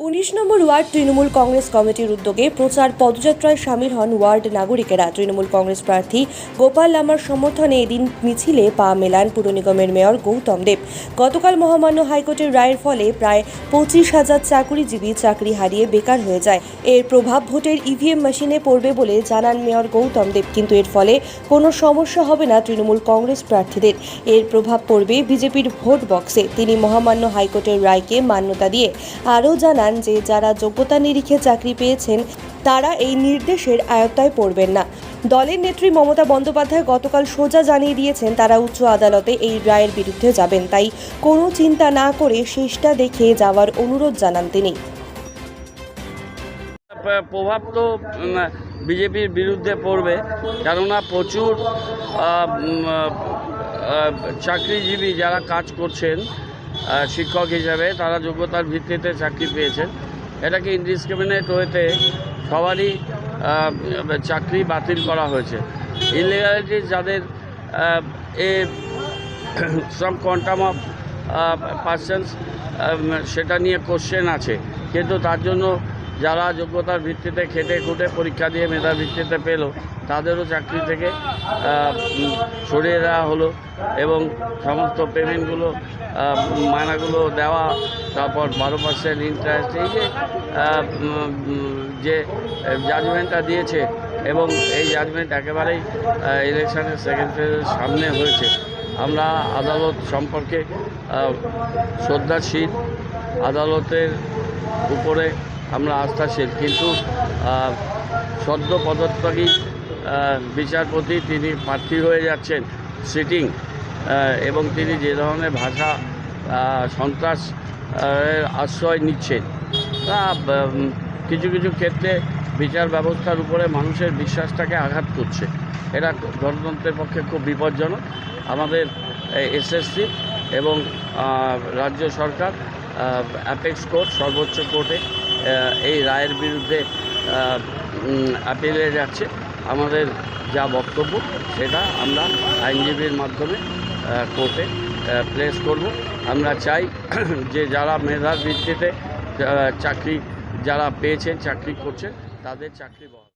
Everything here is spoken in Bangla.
উনিশ নম্বর ওয়ার্ড তৃণমূল কংগ্রেস কমিটির উদ্যোগে প্রচার পদযাত্রায় সামিল হন ওয়ার্ড নাগরিকেরা। তৃণমূল কংগ্রেস প্রার্থী গোপাল লামার সমর্থনে এদিন মিছিলে পা মেলান পুর নিগমের মেয়র গৌতম দেব। গতকাল মহামান্য হাইকোর্টের রায়ের ফলে প্রায় পঁচিশ হাজার চাকুরিজীবী চাকরি হারিয়ে বেকার হয়ে যায়। এর প্রভাব ভোটের ইভিএম মেশিনে পড়বে বলে জানান মেয়র গৌতম দেব। কিন্তু এর ফলে কোনো সমস্যা হবে না তৃণমূল কংগ্রেস প্রার্থীদের। এর প্রভাব পড়বে বিজেপির ভোট বক্সে। তিনি মহামান্য হাইকোর্টের রায়কে মান্যতা দিয়ে আরও জানান যে যারা যোগ্যতা নিরিখে চাকরি পেয়েছেন, তারা এই নির্দেশের আয়ত্তায় পড়বেন না। দলের নেত্রী মমতা বন্দ্যোপাধ্যায় গতকাল সোজা জানিয়ে দিয়েছেন, তারা উচ্চ আদালতে এই রায়ের বিরুদ্ধে যাবেন। তাই কোনো চিন্তা না করে শেষটা দেখে যাওয়ার অনুরোধ জানান তিনি। প্রভাব তো বিজেপির বিরুদ্ধে পড়বে, কেননা প্রচুর চাকরিজীবী যারা কাজ করছেন শিক্ষক হিসাবে তারা যোগ্যতার ভিত্তিতে চাকরি পেয়েছেন। এটাকে ইনডিসক্রিমিনেট হয়েতে সবারই চাকরি বাতিল করা হয়েছে। ইলিগালিটি যাদের এ সাম কোয়ান্টাম অফ পার্সেন্স সেটা নিয়ে কোশ্চেন আছে। কিন্তু তার জন্য যারা যোগ্যতার ভিত্তিতে খেটে খুঁটে পরীক্ষা দিয়ে মেধার ভিত্তিতে পেল, তাদেরও চাকরি থেকে সরিয়ে দেওয়া হলো এবং সমস্ত পেমেন্টগুলো মায়নাগুলো দেওয়া, তারপর বারো পার্সেন্ট ইন্টারেস্ট এই যে যে জাজমেন্টটা দিয়েছে এবং এই জাজমেন্ট একেবারেই ইলেকশনের সেকেন্ড ফেজের সামনে হয়েছে। আমরা আদালত সম্পর্কে শ্রদ্ধাশীল আদালতের উপরে আমরা আস্থাশীল। কিন্তু সদ্য পদত্যাগী বিচারপতি তিনি প্রার্থী হয়ে যাচ্ছেন সিটিং এবং তিনি যে ধরনের ভাষা সন্ত্রাস আশ্রয় নিচ্ছেন কিছু কিছু ক্ষেত্রে বিচার ব্যবস্থার উপরে মানুষের বিশ্বাসটাকে আঘাত করছে। এটা গণতন্ত্রের পক্ষে খুব বিপজ্জনক। আমাদের এসএসসি এবং রাজ্য সরকার অ্যাপেক্স কোর্ট সর্বোচ্চ কোর্টে এই রায়ের বিরুদ্ধে আপিলে যাচ্ছে। আমাদের যা বক্তব্য, সেটা আমরা আইনজীবীর মাধ্যমে কোর্টে প্লেস করব। আমরা চাই যে যারা মেধার ভিত্তিতে চাকরি, যারা পেয়েছেন, চাকরি করছেন তাদের চাকরি বহাল।